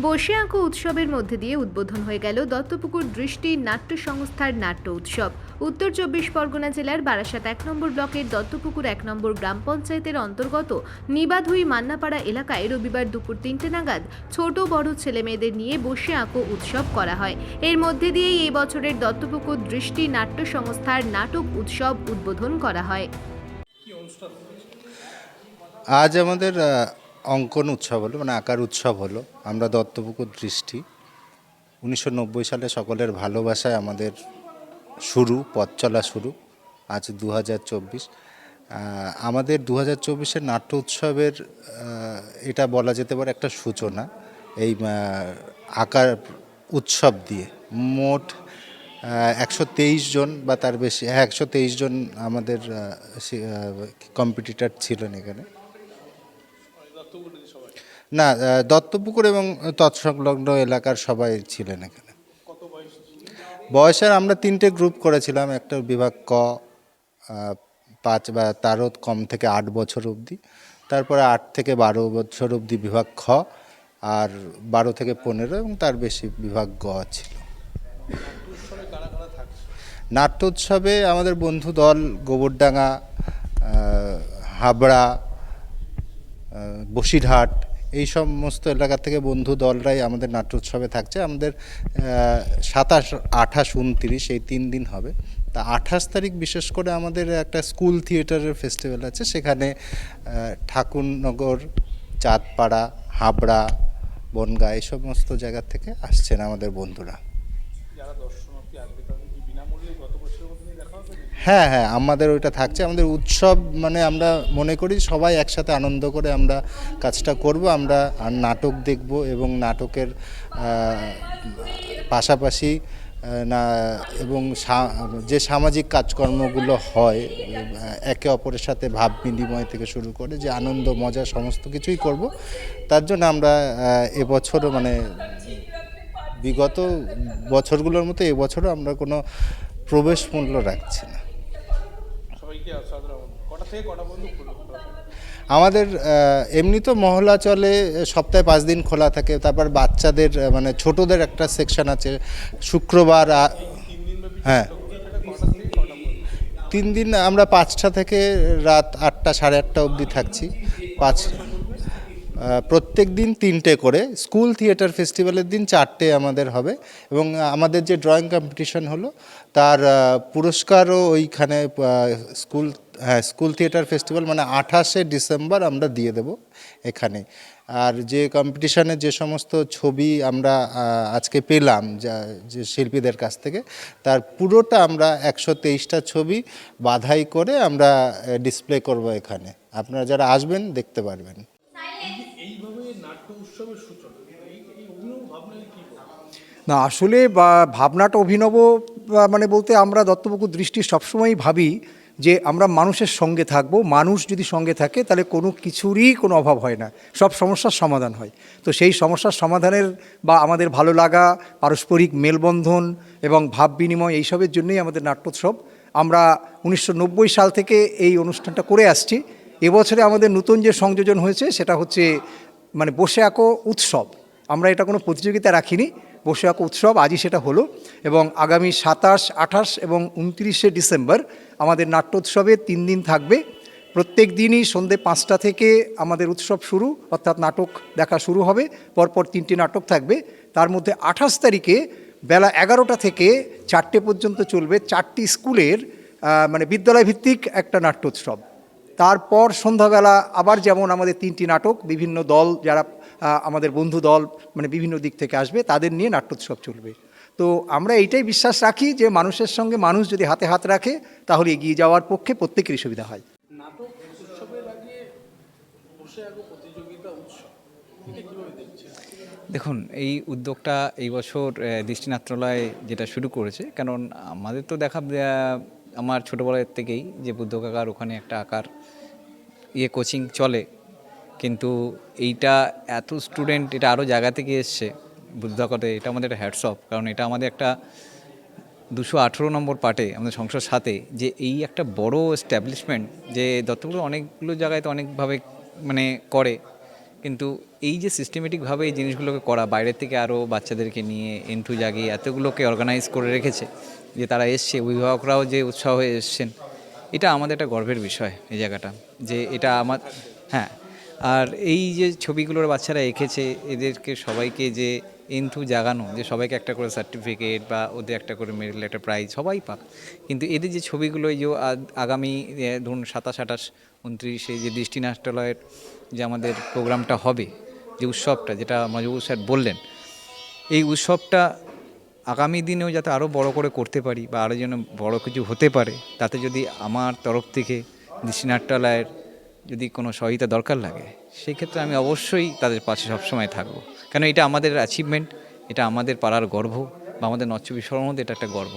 বসে আঁকো উৎসবের মধ্যে দিয়ে উদ্বোধন হয়ে গেল দত্তপুকুর দৃষ্টি নাট্য সংস্থার নাট্য উৎসব। উত্তর চব্বিশ পরগনা জেলার বারাসাত এক নম্বর ব্লকের দত্তপুকুর এক নম্বর গ্রাম পঞ্চায়েতের অন্তর্গত নিবাধুই মান্নাপাড়া এলাকায় রবিবার দুপুর তিনটে নাগাদ ছোট বড় ছেলে মেয়েদের নিয়ে বসে আঁকো উৎসব করা হয়। এর মধ্যে দিয়েই এই বছরের দত্তপুকুর দৃষ্টি নাট্য সংস্থার নাটক উৎসব উদ্বোধন করা হয়। আজ আমাদের অঙ্কন উৎসব হলো মানে আঁকার উৎসব হলো। আমরা দত্তপুকুর দৃষ্টি। উনিশশো নব্বই সালে সকলের ভালোবাসায় আমাদের শুরু, পথ চলা শুরু, আজ দু হাজার চব্বিশ আমাদের দু হাজার চব্বিশের নাট্য উৎসবের এটা বলা যেতে পারে একটা সূচনা। এই আঁকার উৎসব দিয়ে মোট একশো তেইশ জন বা তার বেশি হ্যাঁ একশো তেইশ জন আমাদের কম্পিটিটার ছিলেন এখানে। না দত্তপুকুর এবং তৎসংলগ্ন এলাকার সবাই ছিলেন এখানে। বয়সের আমরা তিনটে গ্রুপ করেছিলাম একটা বিভাগ ক পাঁচ বা তারও কম থেকে আট বছর অবধি তারপরে আট থেকে বারো বছর অবধি বিভাগ খ আর বারো থেকে পনেরো এবং তার বেশি বিভাগ গ ছিল। নাট্য উৎসবে আমাদের বন্ধু দল গোবরডাঙ্গা হাবড়া বসিরহাট, এই সমস্ত এলাকা থেকে বন্ধু দলরাই আমাদের নাট্য উৎসবে থাকছে। আমাদের সাতাশ, আঠাশ, উনত্রিশ, এই তিন দিন হবে। তা আঠাশ তারিখ বিশেষ করে আমাদের একটা স্কুল থিয়েটারের ফেস্টিভ্যাল আছে। সেখানে ঠাকুরনগর, চাঁদপাড়া, হাবড়া, বনগা, এই সমস্ত জায়গা থেকে আসছেন আমাদের বন্ধুরা। হ্যাঁ হ্যাঁ আমাদের ওইটা থাকছে। আমাদের উৎসব মানে আমরা মনে করি সবাই একসাথে আনন্দ করে আমরা কাজটা করব, আমরা আর নাটক দেখব এবং নাটকের পাশাপাশি না, এবং যে সামাজিক কাজকর্মগুলো হয় একে অপরের সাথে ভাব বিনিময় থেকে শুরু করে যে আনন্দ, মজা সমস্ত কিছুই করব। তার জন্য আমরা এবছরও মানে বিগত বছরগুলোর মতো এবছরও আমরা কোনো প্রবেশ মূল্য রাখছি না। আমাদের এমনি তো মহলা চলে, সপ্তাহে পাঁচ দিন খোলা থাকে, তারপর বাচ্চাদের মানে ছোটদের একটা সেকশন আছে, শুক্রবার হ্যাঁ। তিন দিন আমরা পাঁচটা থেকে রাত আটটা, সাড়ে আটটা অবধি থাকছি, পাঁচ প্রত্যেক দিন তিনটে করে, স্কুল থিয়েটার ফেস্টিভ্যালের দিন চারটে আমাদের হবে এবং আমাদের যে ড্রয়িং কম্পিটিশন হলো, তার পুরস্কারও ওইখানে স্কুল হ্যাঁ স্কুল থিয়েটার ফেস্টিভ্যাল মানে আঠাশে ডিসেম্বর আমরা দিয়ে দেব এখানে। আর যে কম্পিটিশনের যে সমস্ত ছবি আমরা আজকে পেলাম যা, যে শিল্পীদের কাছ থেকে, তার পুরোটা আমরা একশো তেইশটা ছবি বাধাই করে আমরা ডিসপ্লে করব এখানে। আপনারা যারা আসবেন দেখতে পারবেন এইভাবে নাট্য উৎসবের সূচনা এই এই অভিনব ভাবনায় কি বলব? না, আসলে বা ভাবনাটা অভিনব মানে বলতে আমরা দত্তপুকুর দৃষ্টি সবসময়ই ভাবি যে আমরা মানুষের সঙ্গে থাকব, মানুষ যদি সঙ্গে থাকে তাহলে কোনো কিছুরই কোনো অভাব হয় না, সব সমস্যার সমাধান হয়। তো সেই সমস্যার সমাধানের বা আমাদের ভালো লাগা, পারস্পরিক মেলবন্ধন এবং ভাব বিনিময় এইসবের জন্যই আমাদের নাট্যোৎসব। আমরা উনিশশো নব্বই সাল থেকে এই অনুষ্ঠানটা করে আসছি। এবছরে আমাদের নতুন যে সংযোজন হয়েছে সেটা হচ্ছে মানে বসে আঁকো উৎসব। আমরা এটা কোনো প্রতিযোগিতা রাখিনি। আঁকো উৎসব, আজই সেটা হলো এবং আগামী সাতাশ, আঠাশ এবং উনত্রিশে ডিসেম্বর আমাদের নাট্যোৎসবে তিন দিন থাকবে। প্রত্যেক দিনই সন্ধে পাঁচটা থেকে আমাদের উৎসব শুরু, অর্থাৎ নাটক দেখা শুরু হবে, পরপর তিনটি নাটক থাকবে। তার মধ্যে আঠাশ তারিখে বেলা এগারোটা থেকে চারটে পর্যন্ত চলবে চারটি স্কুলের মানে বিদ্যালয় ভিত্তিক একটা নাট্যোৎসব। তারপর সন্ধ্যাবেলা আবার যেমন আমাদের তিনটি নাটক বিভিন্ন দল যারা আমাদের বন্ধু দল মানে বিভিন্ন দিক থেকে আসবে তাদের নিয়ে নাট্যোৎসব চলবে। তো আমরা এইটাই বিশ্বাস রাখি যে মানুষের সঙ্গে মানুষ যদি হাতে হাত রাখে তাহলে এগিয়ে যাওয়ার পক্ষে প্রত্যেকেরই সুবিধা হয়। নাটক উৎসবের আগে বসে আগে প্রতিযোগিতা উৎসব এটা কীভাবে দেখছেন? দেখুন এই উদ্যোগটা এই বছর আহ, দৃষ্টিনাট্যালয় যেটা শুরু করেছে কারণ আমাদের তো দেখা আমার ছোটোবেলার থেকেই যে বুদ্ধ কাকার ওখানে একটা আঁকার ইয়ে কোচিং চলে। কিন্তু এইটা এত স্টুডেন্ট এটা আরও জায়গা থেকে এসছে বুদ্ধ কাকাতে এটা আমাদের একটা হ্যাটসঅপ কারণ এটা আমাদের একটা দুশো আঠেরো নম্বর পার্টে, আমাদের সংসদ সাথে, যে এই একটা বড় এস্টাবলিশমেন্ট যে দত্তপুর অনেকগুলো জায়গায় তো অনেকভাবে মানে করে কিন্তু এই যে সিস্টেমেটিকভাবে এই জিনিসগুলোকে করা, বাইরের থেকে আরও বাচ্চাদেরকে নিয়ে, এন্টু জাগিয়ে এতগুলোকে অর্গানাইজ করে রেখেছে যে তারা এসছে, অভিভাবকরাও যে উৎসাহ হয়ে এসছেন, এটা আমাদের একটা গর্বের বিষয় এই জায়গাটা যে এটা আমার হ্যাঁ আর এই যে ছবিগুলোর বাচ্চারা এঁকেছে, এদেরকে সবাইকে যে এন্থু জাগানো, যে সবাইকে একটা করে সার্টিফিকেট বা ওদের একটা করে মেডেল একটা প্রাইজ সবাই পাক। কিন্তু এদের যে ছবিগুলো, এই যে আগামী ধরুন সাতাশ আঠাশ, উনত্রিশে যে দৃষ্টি নাট্যালয়ের যে আমাদের প্রোগ্রামটা হবে, যে উৎসবটা, যেটা মজবুর স্যার বললেন। এই উৎসবটা আগামী দিনেও যাতে আরও বড় করে করতে পারি বা আরও যেন বড় কিছু হতে পারে, তাতে যদি আমার তরফ থেকে দৃষ্টিনাট্যালয়ের যদি কোনো সহায়তা দরকার লাগে, সেই ক্ষেত্রে আমি অবশ্যই তাদের পাশে সবসময় থাকব। কেন এটা আমাদের অ্যাচিভমেন্ট এটা আমাদের পাড়ার গর্ব বা আমাদের নচ্চ বিশ্বর মধ্যে এটা একটা গর্ব।